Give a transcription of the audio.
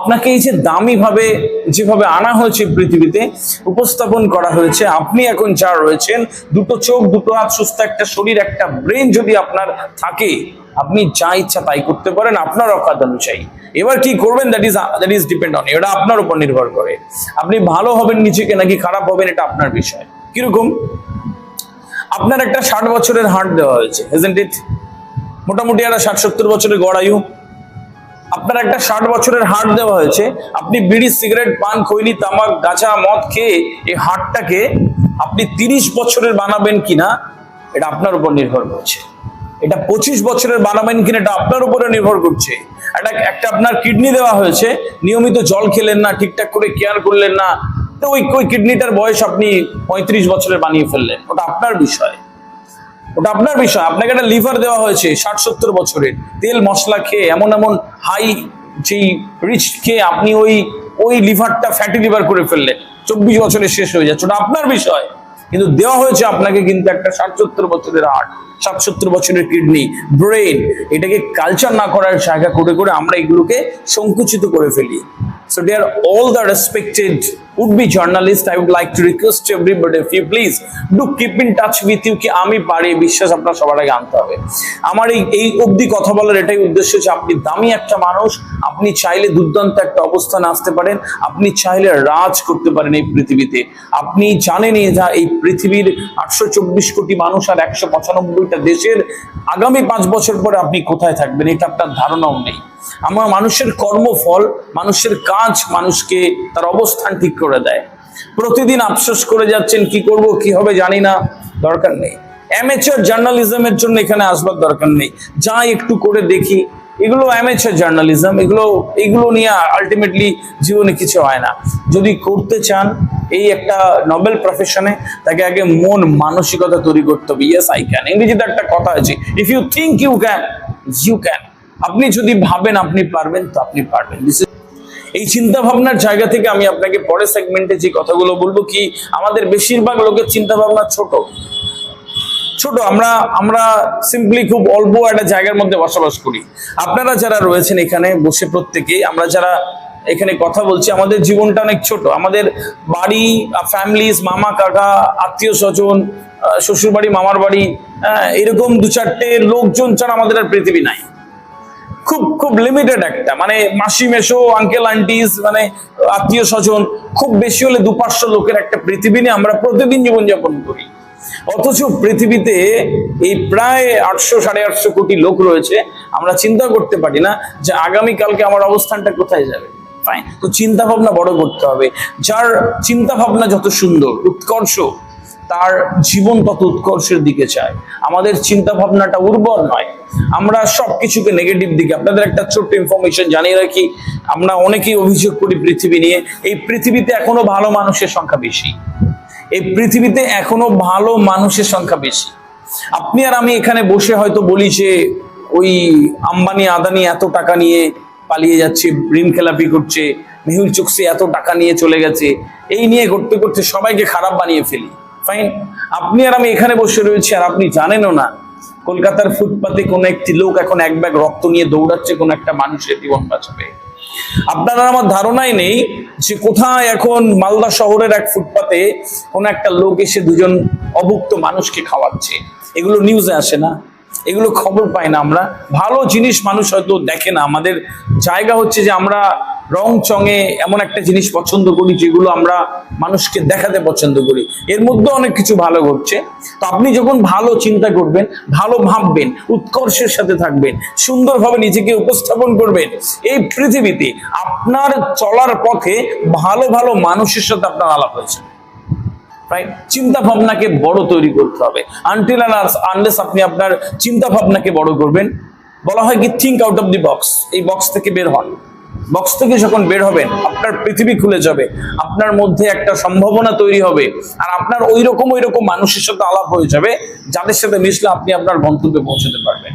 আপনাকে এই যে দামি ভাবে যেভাবে আনা হয়েছে পৃথিবীতে, উপস্থাপন করা হয়েছে, আপনি এখন যা রয়েছেন, দুটো চোখ, দুটো হাত, সুস্থ একটা শরীর, একটা ব্রেন যদি আপনার থাকে, আপনি যা ইচ্ছা তাই করতে পারেন, আপনার অকাত অনুযায়ী। এবার কি করবেন? That is that is depend on এটা আপনার উপর নির্ভর করে। আপনি ভালো হবেন, নিজেকে নাকি খারাপ হবেন, এটা আপনার বিষয়। কীরকম? আপনার একটা ষাট বছরের হার্ট দেওয়া হয়েছে মোটামুটি একটা ষাট সত্তর বছরের গড় আয়ু। আপনার একটা ষাট বছরের হার্ট দেওয়া হয়েছে। আপনি বিড়ি, সিগারেট, পান, খৈনি, তামাক, গাঁজা, মদ খেয়ে এই হাটটাকে আপনি তিরিশ বছরের বানাবেন কিনা, এটা আপনার উপর নির্ভর করছে। এটা পঁচিশ বছরের বানাবেন কিনা, এটা আপনার উপরে নির্ভর করছে। একটা একটা আপনার কিডনি দেওয়া হয়েছে, নিয়মিত জল খেলেন না, ঠিকঠাক করে কেয়ার করলেন না, তো ওই ওই কিডনিটার বয়স আপনি পঁয়ত্রিশ বছরের বানিয়ে ফেললেন। ওটা আপনার বিষয়। ওটা আপনার বিষয়। আপনাকে একটা লিভার দেওয়া হয়েছে ষাট সত্তর বছরের। তেল, মশলা খেয়ে এমন এমন হাই যেই রিচ খেয়ে আপনি ওই ওই লিভারটা ফ্যাটি লিভার করে ফেললেন। চব্বিশ বছরে শেষ হয়ে যাচ্ছে। ওটা আপনার বিষয়। কিন্তু দেওয়া হয়েছে আপনাকে কিন্তু একটা ষাট সত্তর বছরের হার্ট ষাট সত্তর বছরের কিডনি ব্রেন এটাকে কালচার না করার জায়গা করে করে আমরা এগুলোকে সংকুচিত করে ফেলি। So dear all the respected would-be journalists, I would like to request everybody, if you please, do keep in touch with you কি আমি পারি বিশ্বাস আপনার সবার আগে আনতে হবে আমার এই এই অবধি কথা বলার এটাই উদ্দেশ্য যে আপনি দামি একটা মানুষ আপনি চাইলে দুর্দান্ত একটা অবস্থানে আসতে পারেন আপনি চাইলে রাজ করতে পারেন এই পৃথিবীতে আপনি জানেনই যা এই পৃথিবীর আটশো চব্বিশ কোটি মানুষ আর একশো পঁচানব্বইটা দেশের আগামী পাঁচ বছর পরে আপনি কোথায় থাকবেন এটা আপনার ধারণাও নেই। আমার মানুষের কর্মফল, মানুষের কাজ মানুষকে তার অবস্থান ঠিক করে দেয়। প্রতিদিন আফসোস করে যাচ্ছেন, কি করব, কি হবে জানি না, দরকার নেই। অ্যামেচার জার্নালিজমের জন্য এখানে আসবার দরকার নেই। যা একটু করে দেখি, এগুলো অ্যামেচার জার্নালিজম এগুলো এগুলো নিয়ে আলটিমেটলি জীবনে কিছু হয় না। যদি করতে চান, এই একটা নোবেল প্রফেশনে তাকে আগে মন মানসিকতা তৈরি করতে হবে। ইয়েস আই ক্যান ইংরেজিতে একটা কথা আছে if you think you can you can আপনি যদি ভাবেন আপনি পারবেন তো আপনি পারবেন। এই চিন্তা ভাবনার জায়গা থেকে আমি আপনাকে পরের সেগমেন্টে যে কথাগুলো বলব কি আমাদের বেশিরভাগ লোকের চিন্তা ভাবনা ছোট। ছোট আমরা আমরা সিম্পলি খুব অল্প একটা জায়গার মধ্যে বসবাস করি। আপনারা যারা রয়েছেন এখানে বসে প্রত্যেকেই আমরা যারা এখানে কথা বলছি আমাদের জীবনটা অনেক ছোট। আমাদের বাড়ি ফ্যামিলিজ মামা কাকা আত্মীয় স্বজন শ্বশুর বাড়ি মামার বাড়ি আহ, এরকম দু চারটে লোকজন ছাড়া আমাদের আর পৃথিবী নাই। খুব খুব লিমিটেড একটা। মানে মাসি মেশো আঙ্কেল আন্টিস মানে আত্মীয় স্বজন, খুব বেশি হলে দু পাঁচশো লোকের একটা পৃথিবী নিয়ে আমরা প্রতিদিন জীবনযাপন করি। অথচ পৃথিবীতে এই প্রায় আটশো, সাড়ে আটশো কোটি লোক রয়েছে, আমরা চিন্তা করতে পারি না যে আগামীকালকে আমার অবস্থানটা কোথায় যাবে। তো চিন্তা ভাবনা বড় করতে হবে। যার চিন্তা ভাবনা যত সুন্দর, উৎকর্ষ তার জীবন তত উৎকর্ষের দিকে চায়। আমাদের চিন্তা ভাবনাটা উর্বর নয়। আমরা সবকিছুকে নেগেটিভ দিকে আপনাদের একটা ছোট্ট ইনফরমেশন জানিয়ে রাখি। আমরা অনেকেই অভিযোগ করি পৃথিবী নিয়ে। এই পৃথিবীতে এখনও ভালো মানুষের সংখ্যা বেশি। এই পৃথিবীতে এখনও ভালো মানুষের সংখ্যা বেশি। আপনি আর আমি এখানে বসে হয়তো বলি যে, ওই আম্বানি আদানি এত টাকা নিয়ে পালিয়ে যাচ্ছে, ঋণ খেলাপি করছে, মেহুল চুকসি এত টাকা নিয়ে চলে গেছে। এই নিয়ে করতে করতে সবাইকে খারাপ বানিয়ে ফেলি। ফাইন আপনি আর আমি এখানে বসে রয়েছি আর আপনি জানেনও না, কলকাতার ফুটপাতে কোনো একটি লোক এখন এক ব্যাগ রক্ত নিয়ে দৌড়াচ্ছে কোনো একটা মানুষের জীবন বাঁচাবে আপনার আমার ধারণাই নেই যে কোথায় এখন মালদা শহরের এক ফুটপাতে কোন একটা লোক এসে দুজন অভুক্ত মানুষকে খাওয়াচ্ছে। এগুলো নিউজে আসে না, এগুলো খবর পাই না আমরা। ভালো জিনিস মানুষ হয়তো দেখে না। আমাদের জায়গা হচ্ছে যে আমরা রং চঙে এমন একটা জিনিস পছন্দ করি যেগুলো আমরা মানুষকে দেখাতে পছন্দ করি। এর মধ্যে অনেক কিছু ভালো ঘটছে। তো আপনি যখন ভালো চিন্তা করবেন, ভালো ভাববেন, উৎকর্ষের সাথে থাকবেন, সুন্দরভাবে নিজেকে উপস্থাপন করবেন, এই পৃথিবীতে আপনার চলার পথে ভালো ভালো মানুষের সাথে আপনার আলাপ হয়েছে। রাইট চিন্তা ভাবনাকে বড় তৈরি করতে হবে। আনটিল আনলেস আপনি আপনার চিন্তা ভাবনাকে বড় করবেন, বলা হয় কি think out of the box এই বক্স থেকে বের হন। বক্স থেকে যখন বের হবেন, আপনার পৃথিবী খুলে যাবে, আপনার মধ্যে একটা সম্ভাবনা তৈরি হবে আর আপনার ওই রকম ওই রকম মানুষের সাথে আলাপ হয়ে যাবে, যাদের সাথে মিশলে আপনি আপনার গন্তব্যে পৌঁছতে পারবেন।